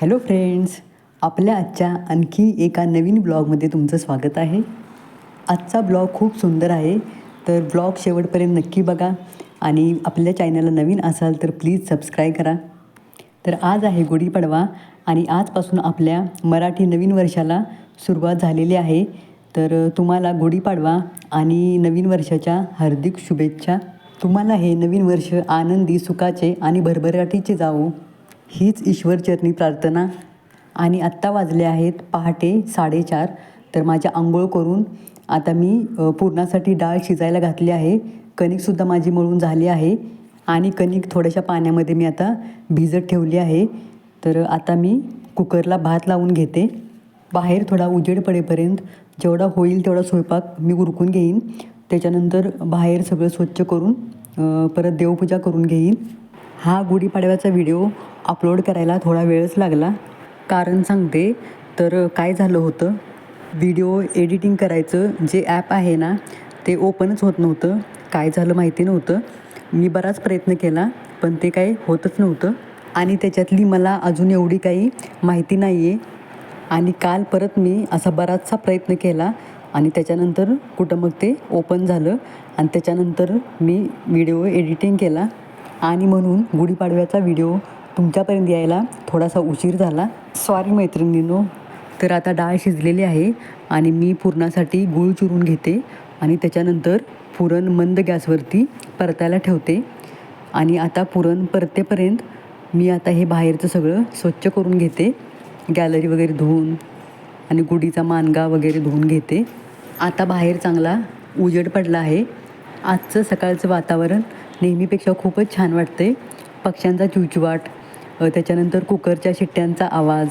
Hello friends आपल्या आजच्या आणखी एका नवीन ब्लॉगमध्ये तुमचं स्वागत आहे. आजचा ब्लॉग खूप सुंदर आहे तर ब्लॉग शेवटपर्यंत नक्की बघा. आणि आपल्या चॅनलला नवीन असाल तर प्लीज सबस्क्राईब करा. तर आज आहे गुढीपाडवा आणि आजपासून आपल्या मराठी नवीन वर्षाला सुरुवात झालेली आहे. तर तुम्हाला गुढीपाडवा आणि नवीन वर्षाच्या हार्दिक शुभेच्छा. तुम्हाला हे नवीन वर्ष आनंदी सुखाचे आणि भरभराटीचे जावो. हीच ईश्वरचरणी प्रार्थना. आणि आत्ता वाजले आहेत पहाटे साडेचार. तर माझ्या आंघोळ करून आता मी पुरणासाठी डाळ शिजायला घातली आहे. कणिकसुद्धा माझी मळून झाली आहे. आणि कणिक थोड्याशा पाण्यामध्ये मी आता भिजत ठेवली आहे. तर आता मी कुकरला भात लावून घेते. बाहेर थोडा उजेड पडेपर्यंत जेवढा होईल तेवढा स्वयंपाक मी उरकून घेईन. त्याच्यानंतर बाहेर सगळं स्वच्छ करून परत देवपूजा करून घेईन. हा गुढीपाडव्याचा व्हिडिओ अपलोड करायला थोडा वेळच लागला. कारण सांगते तर काय झालं होतं? व्हिडिओ एडिटिंग करायचं जे ॲप आहे ना ते ओपनच होत नव्हतं. काय झालं माहिती नव्हतं. मी बराच प्रयत्न केला पण ते काही होतच नव्हतं. आणि त्याच्यातली मला अजून एवढी काही माहिती नाही आहे आणि काल परत मी असा बराचसा प्रयत्न केला आणि त्याच्यानंतर कुठं मग ते ओपन झालं. आणि त्याच्यानंतर मी व्हिडिओ एडिटिंग केला. आणि म्हणून गुढीपाडव्याचा व्हिडिओ तुमच्यापर्यंत यायला थोडासा उशीर झाला. सॉरी मैत्रिणींनो. तर आता डाळ शिजलेली आहे आणि मी पुरणासाठी गूळ चुरून घेते आणि त्याच्यानंतर पुरण मंद गॅसवरती परतायला ठेवते. आणि आता पुरण परतेपर्यंत मी आता हे बाहेरचं सगळं स्वच्छ करून घेते. गॅलरी वगैरे धुवून आणि गुढीचा मानगा वगैरे धुवून घेते. आता बाहेर चांगला उजेड पडला आहे. आजचं सकाळचं वातावरण नेहमीपेक्षा खूपच छान वाटते पक्ष्यांचा चिवचिवाट त्याच्यानंतर कुकरच्या शिट्ट्यांचा आवाज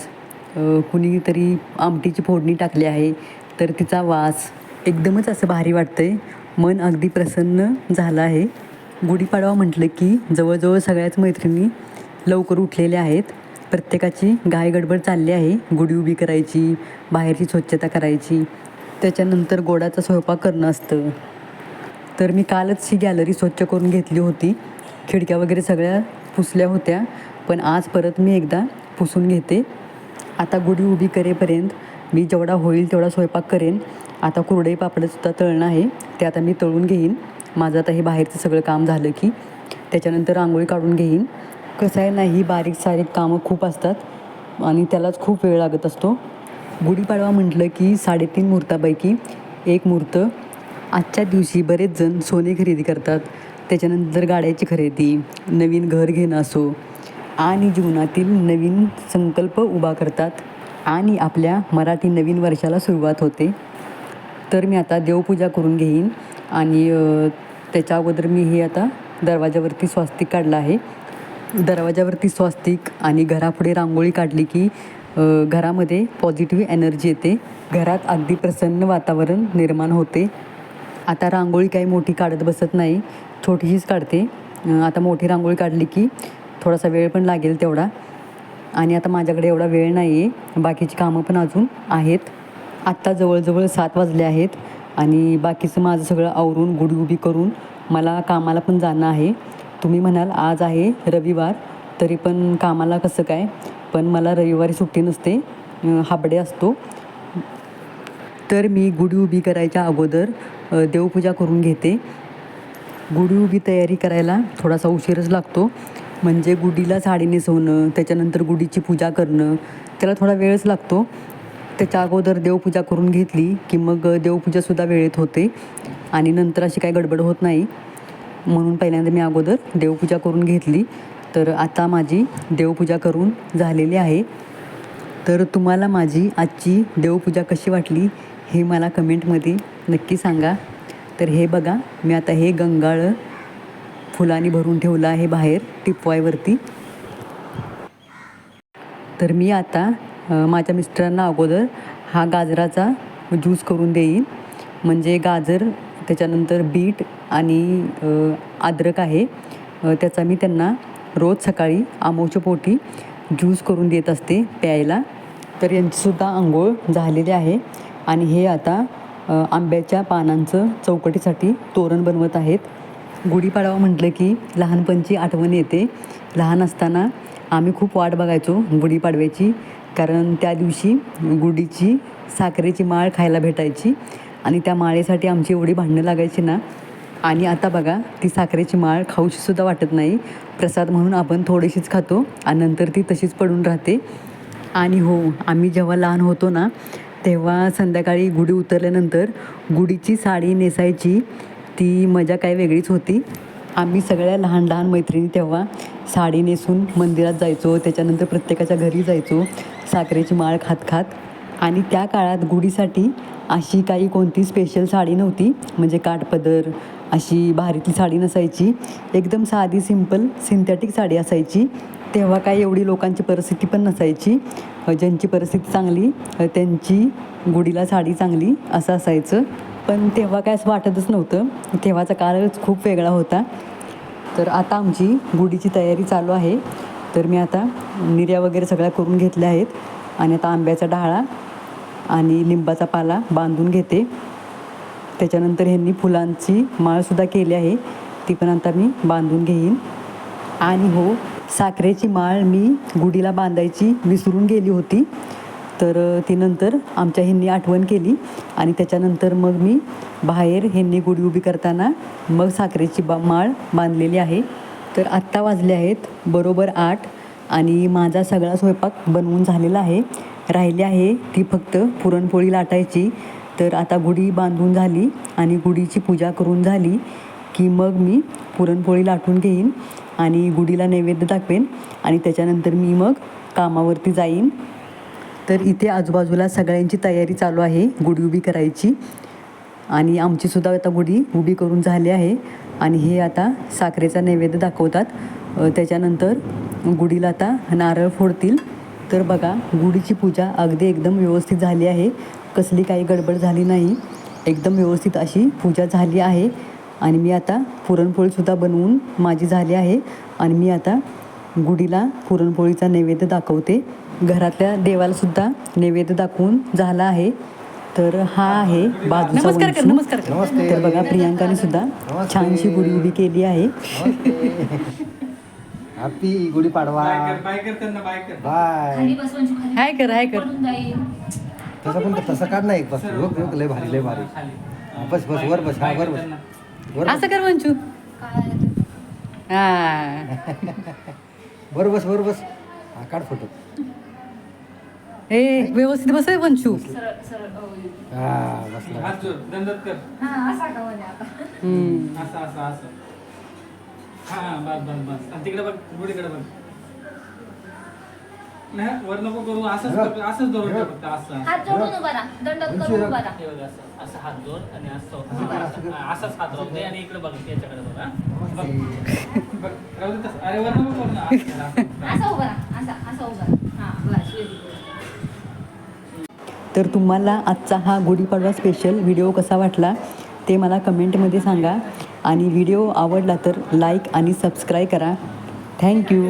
कुणीतरी आमटीची फोडणी टाकली आहे तर तिचा वास. एकदमच असं भारी वाटतंय. मन अगदी प्रसन्न झालं आहे. गुढीपाडवा म्हटलं की जवळजवळ सगळ्याच मैत्रिणी लवकर उठलेल्या आहेत. प्रत्येकाची गाय गडबड चालली आहे. गुढी उभी करायची बाहेरची स्वच्छता करायची. त्याच्यानंतर गोडाचा स्वयंपाक करणं असतं. तर मी कालच ही गॅलरी स्वच्छ करून घेतली होती. खिडक्या वगैरे सगळ्या पुसल्या होत्या. पण आज परत मी एकदा पुसून घेते. आता गुढी उभी करेपर्यंत मी जेवढा होईल तेवढा स्वयंपाक करेन. आता कुरडई पापडसुद्धा तळणं आहे. ते आता मी तळून घेईन. माझं आता हे बाहेरचं सगळं काम झालं की त्याच्यानंतर रांगोळी काढून घेईन. कसं आहे ना ही बारीक सारीक कामं खूप असतात आणि त्यालाच खूप वेळ लागत असतो. गुढीपाडवा म्हटलं की साडेतीन मुहूर्तापैकी एक मुहूर्त आजच्या दिवशी बरेच जण सोने खरेदी करतात. त्याच्यानंतर गाड्याची खरेदी नवीन घर घेणं असो आणि जीवनातील नवीन संकल्प उभा करतात आणि आपल्या मराठी नवीन वर्षाला सुरुवात होते. तर मी आता देवपूजा करून घेईन आणि त्याच्या अगोदर मी हे आता दरवाजावरती स्वास्तिक काढलं आहे. दरवाजावरती स्वास्तिक आणि घरापुढे रांगोळी काढली की घरामध्ये पॉझिटिव्ह एनर्जी येते. घरात अगदी प्रसन्न वातावरण निर्माण होते. आता रांगोळी काही मोठी काढत बसत नाही. छोटीशीच काढते. आता मोठी रांगोळी काढली की थोडासा वेळ पण लागेल तेवढा. आणि आता माझ्याकडे एवढा वेळ नाही आहे बाकीची कामं पण अजून आहेत. आत्ता जवळजवळ सात वाजले आहेत. आणि बाकीचं माझं सगळं आवरून गुढी उभी करून मला कामाला पण जाणं आहे. तुम्ही म्हणाल आज आहे रविवार. तरी पण कामाला कसं काय? पण मला रविवारी सुट्टी नसते. हाबडे असतो. तर मी गुढी उभी करायच्या अगोदर देवपूजा करून घेते. गुढी उभी तयारी करायला थोडासा उशीरच लागतो. म्हणजे गुढीला साडी नेसवणं त्याच्यानंतर गुढीची पूजा करणं त्याला थोडा वेळच लागतो. त्याच्या अगोदर देवपूजा करून घेतली की मग देवपूजासुद्धा वेळेत होते आणि नंतर अशी काही गडबड होत नाही. म्हणून पहिल्यांदा मी अगोदर देवपूजा करून घेतली. तर आता माझी देवपूजा करून झालेली आहे. तर तुम्हाला माझी आजची देवपूजा कशी वाटली हे मला कमेंटमध्ये नक्की सांगा. तर हे बघा मी आता हे गंगाळं फुलांनी भरून ठेवलं आहे बाहेर टिपवायवरती. तर मी आता माझ्या मिस्टरांना अगोदर हा गाजराचा ज्यूस करून देईन. म्हणजे गाजर त्याच्यानंतर बीट आणि अद्रक आहे. त्याचा मी त्यांना रोज सकाळी आमोच्या पोटी ज्यूस करून देत असते प्यायला. तर यांचीसुद्धा आंघोळ झालेली आहे. आणि हे आता आंब्याच्या पानांचं चौकटीसाठी तोरण बनवत आहेत. गुढीपाडवा म्हटलं की लहानपणची आठवण येते. लहान असताना आम्ही खूप वाट बघायचो गुढीपाडव्याची कारण त्या दिवशी गुढीची साखरेची माळ खायला भेटायची आणि त्या माळेसाठी आमची एवढी भांडणं लागायची ना. आणि आता बघा ती साखरेची माळ खाऊशीसुद्धा वाटत नाही. प्रसाद म्हणून आपण थोडीशीच खातो आणि नंतर ती तशीच पडून राहते. आणि हो आम्ही जेव्हा लहान होतो ना तेव्हा संध्याकाळी गुढी उतरल्यानंतर गुढीची साडी नेसायची. ती मजा काही वेगळीच होती. आम्ही सगळ्या लहान लहान मैत्रिणी तेव्हा साडी नेसून मंदिरात जायचो. त्याच्यानंतर प्रत्येकाच्या घरी जायचो. साखरेची माळ खात खात. आणि त्या काळात गुढीसाठी अशी काही कोणती स्पेशल साडी नव्हती. म्हणजे काठपदर अशी भारीतली साडी नसायची. एकदम साधी सिंपल सिंथेटिक साडी असायची. तेव्हा काय एवढी लोकांची परिस्थिती पण नसायची. ज्यांची परिस्थिती चांगली त्यांची गुढीला साडी चांगली असं असायचं. पण तेव्हा काय असं वाटतच नव्हतं. तेव्हाचा काळच खूप वेगळा होता. तर आता आमची गुढीची तयारी चालू आहे. तर मी आता निर्या वगैरे सगळ्या करून घेतल्या आहेत आणि आता आंब्याचा डाळा आणि लिंबाचा पाला बांधून घेते. त्याच्यानंतर ह्यांनी फुलांची माळसुद्धा केली आहे. ती पण आता मी बांधून घेईन. आणि हो साखरेची माळ मी गुढीला बांधायची विसरून गेली होती. तर ती नंतर आमच्या ह्यांनी आठवण केली आणि त्याच्यानंतर मग मी बाहेर ह्यांनी गुढी उभी करताना मग साखरेची बा माळ बांधलेली आहे. तर आत्ता वाजले आहेत बरोबर आठ आणि माझा सगळा स्वयंपाक बनवून झालेला आहे. राहिली आहे ती फक्त पुरणपोळी लाटायची. तर आता गुढी बांधून झाली आणि गुढीची पूजा करून झाली की मग मी पुरणपोळी लाटून घेईन. आणि गुढीला नैवेद्य दाखवेन. आणि त्याच्यानंतर मी मग कामावरती जाईन. तर इथे आजूबाजूला सगळ्यांची तयारी चालू आहे गुढी उभी करायची. आणि आमचीसुद्धा आता गुढी उभी करून झाली आहे. आणि हे आता साखरेचा नैवेद्य दाखवतात. त्याच्यानंतर गुढीला आता नारळ फोडतील. तर बघा गुढीची पूजा अगदी एकदम व्यवस्थित झाली आहे. कसली काही गडबड झाली नाही. एकदम व्यवस्थित अशी पूजा झाली आहे. आणि मी आता पुरणपोळीसुद्धा बनवून माझी झाली आहे. आणि मी आता गुढीला पुरणपोळीचा नैवेद्य दाखवते. घरातल्या देवालासुद्धा नैवेद्य दाखवून झाला आहे. तर हा आहे बाजूचा नमस्कार कर, वंशू. नमस्कार कर. नमस्ते. तर बघा प्रियांकाने सुद्धा. छानशी गुढी उभी केली आहे. हॅपी गुढीपाडवा बाय कर बाय कर त्यांना बाय कर. बाय. खाली बस खाली. हाय कर हाय कर. तसं पण तसं काढ नाही बस. लोक लोक लय भारी लय भारी. बस बस वर बस हा वर बस. असं कर वंचू काय हा. बस वर बस. हा काढ फोटो. ए व्यवस्थित बस हे सरळ अहो. हा बसला. हात जोड दंडत कर. हा असा का आता? हम्म. असं असं असं. बस बस बस. आणि तिकडे बघ गुडीकडे बघ. नाही वर नको करू असंच कर, असंच धरून ठेव फक्त असं. हात जोडून उभा राहा दंडात करून उभा राहा. हे बघ असं असं हात जोड आणि असं हा, असाच हात राहू दे आणि इकडे बघ याच्याकडे बघ हा. बघ. बघ, राहू दे तसं. अरे वर नको करू ना. असं करा, असं करा. असा उभा राहा असा असा उभा राहा. हा बस very good. तर तुम्हाला आजचा हा गुढीपाडवा स्पेशल व्हिडिओ कसा वाटला ते मला कमेंटमध्ये सांगा. आणि व्हिडिओ आवडला तर लाईक आणि सबस्क्राईब करा. थँक्यू